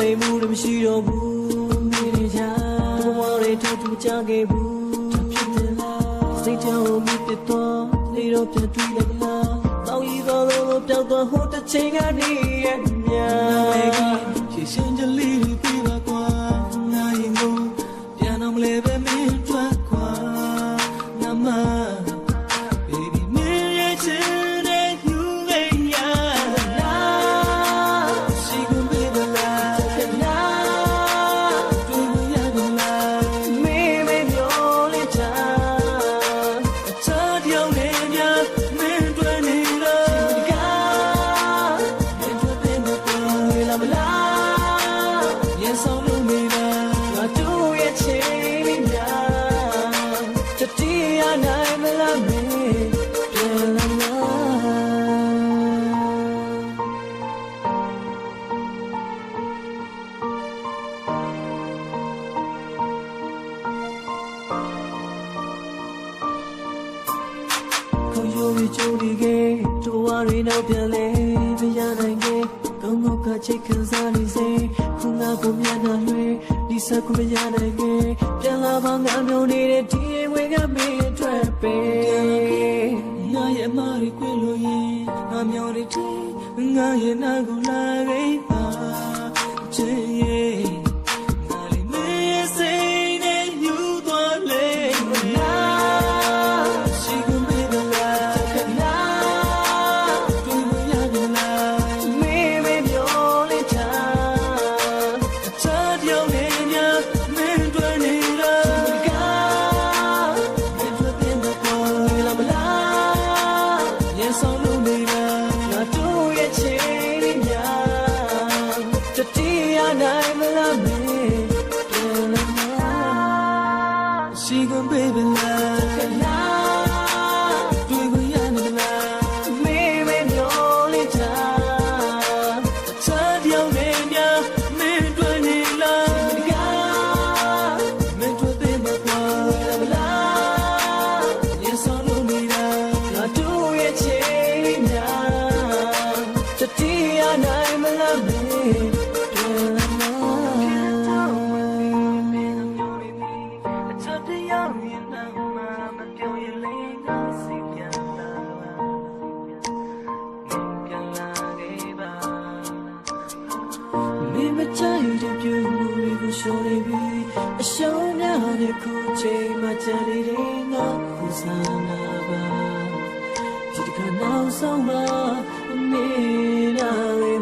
နေမှုတွေမရှိတော့ဘူးနေနေကြဘဝတွေထပ်ထူကြခဲ့ဘူးဖြစ်တယ်လားစိတ်ကြောင့်မြစ်ပြတော့လေတော့ပြတွေ့လိုက်လားတောင်းရီတော်လို့ပြောက်တော့ဟိုတစ်ချိန်ကနေရဲ့ညာရှေ့ရှင်းကြလေး ခုယိုရီချိုဒီကေတိုဝါရီနောက်ပြန်လဲမရနိုင်ကေကောင်းကောင်းကချိတ်ခံစားနေစေခုငါကိုမျက်နှာလွှဲဒီဆက်ကိုမရနိုင်ကေပြန်လာပါငါမျိုးနေတဲ့ဒီအိမ်ဝင်ကမင်းအတွက်ပဲငါရဲ့အမရီကွယ်လို့ရင်ငါမျောရတဲ့ငါရဲ့နာကိုလာခဲ့ပါချစ်ရဲ့ငါ ဆောင်လို့နေလားငါတို့ရဲ့ချိန်လေးများတတိယနိုင်မလားမေပြန်လာမလားရှိ ခုချိန်မှကြံနေတဲ့ငါကိုစားနာပါဒီတစ်ခါနောက်ဆုံးမှမင်းနာလေ